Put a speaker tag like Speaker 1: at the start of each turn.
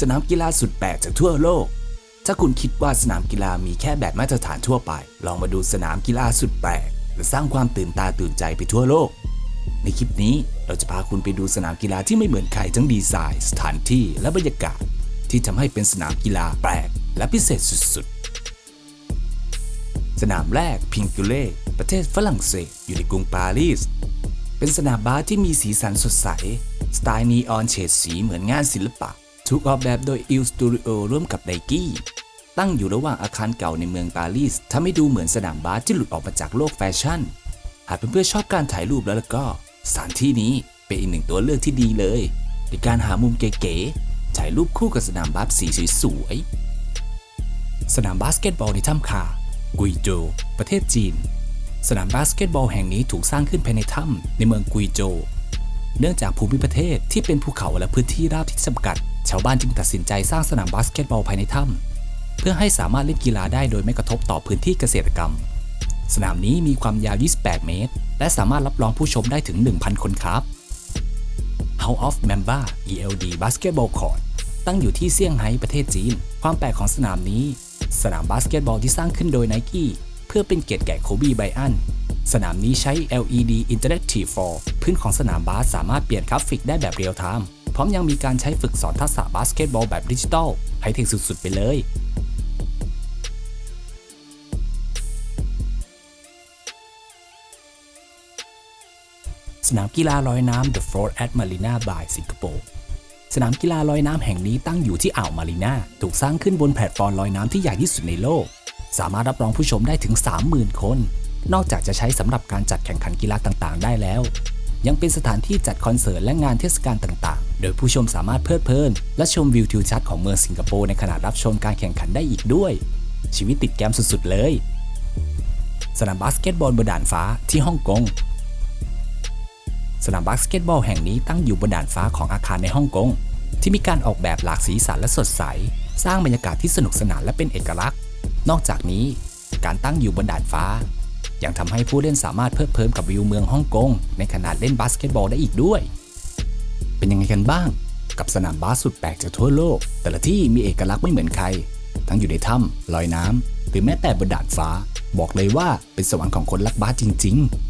Speaker 1: สนามกีฬาสุดแปลกจากทั่วโลก ถ้าคุณคิดว่าสนามกีฬามีแค่แบบมาตรฐานทั่วไป ลองมาดูสนามกีฬาสุดแปลกและสร้างความตื่นตาตื่นใจไปทั่วโลก ในคลิปนี้เราจะพาคุณไปดูสนามกีฬาที่ไม่เหมือนใครทั้งดีไซน์ สถานที่และบรรยากาศ ที่ทำให้เป็นสนามกีฬาแปลกและพิเศษสุดๆ สนามแรกพิงกูเล่ประเทศฝรั่งเศสอยู่ในกรุงปารีสเป็นสนามบาสที่มีสีสันสดใส สไตล์นีออนเฉดสีเหมือนงานศิลปะ ถูกออกแบบโดย Il Studio ร่วมกับไดกี้ตั้งอยู่ระหว่างอาคารเก่าในเมืองปารีสทำให้ดูเหมือนสนามบาสที่หลุดออกมาจากโลกแฟชั่น หากเพื่อนๆชอบการถ่ายรูปแล้วล่ะก็สถานที่นี้เป็นอีกหนึ่งตัวเลือกที่ดีเลยในการหามุมเก๋ๆถ่ายรูปคู่กับสนามบาสสีสวยๆสนามบาสเกตบอลในถ้ำคากุยโจ ประเทศจีน สนามบาสเกตบอลแห่งนี้ถูกสร้างขึ้นภายในถ้ำในเมืองกุยโจ เนื่องจากภูมิประเทศที่เป็นภูเขาและพื้นที่ราบที่จำกัด ชาวบ้านจึงตัดสินใจสร้างสนามบาสเกตบอลภายในถ้ำเพื่อให้สามารถเล่นกีฬาได้โดยไม่กระทบต่อพื้นที่เกษตรกรรม สนามนี้มีความยาว 28 เมตร และสามารถรับรองผู้ชมได้ถึง 1,000 คนครับ House of Mamba ELD Basketball Court ตั้งอยู่ที่เซี่ยงไฮ้ประเทศจีน ความแปลกของสนามนี้ สนามบาสเกตบอลที่สร้างขึ้นโดย Nike เพื่อเป็นเกียรติแก่โคบีไบอันสนามนี้ใช้ LED Interactive 4 พื้นของสนามบาสสามารถเปลี่ยนกราฟิกได้แบบเรียลไทม์ ร้อมยังมีการใช้ฝึกสอนทักษะบาสเกตบอลแบบดิจิตอลไฮเทคสุดๆ ไปเลยสนามกีฬาลอยน้ำ The Fort at Marina by สิงคโปร์สนามกีฬาลอยน้ำแห่งนี้ตั้งอยู่ที่อ่าวมารีนาถูกสร้างขึ้นบนแพลตฟอร์มลอยน้ำที่ใหญ่ที่สุดในโลก สามารถรับรองผู้ชมได้ถึง 30,000 คน นอกจากจะใช้สำหรับการจัดแข่งขันกีฬาต่างๆ ได้แล้ว ยังเป็นสถานที่จัดคอนเสิร์ตและงานเทศกาลต่าง โดยผู้ชมสามารถเพลิดเพลิน และชมวิวทิวทัศน์ของเมืองสิงคโปร์ในขณะรับชมการแข่งขันได้อีกด้วย ชีวิตติดแกมสุดๆเลย สนามบาสเกตบอลบนด่านฟ้าที่ฮ่องกงสนามบาสเกตบอลแห่งนี้ตั้งอยู่บนด่านฟ้าของอาคารในฮ่องกงที่มีการออกแบบหลากสีสันและสดใส สร้างบรรยากาศที่สนุกสนานและเป็นเอกลักษณ์ นอกจากนี้ การตั้งอยู่บนด่านฟ้า ยังทำให้ผู้เล่นสามารถเพลิดเพลินกับวิวเมืองฮ่องกงในขณะเล่นบาสเกตบอลได้อีกด้วย เป็นยังไงกันบ้าง กับสนามบาสสุดแปลกจากทั่วโลก แต่ละที่มีเอกลักษณ์ไม่เหมือนใคร ทั้งอยู่ในถ้ำลอยน้ำหรือแม้แต่บนดาดฟ้า บอกเลยว่าเป็นสวรรค์ของคนรักบาสจริง ๆ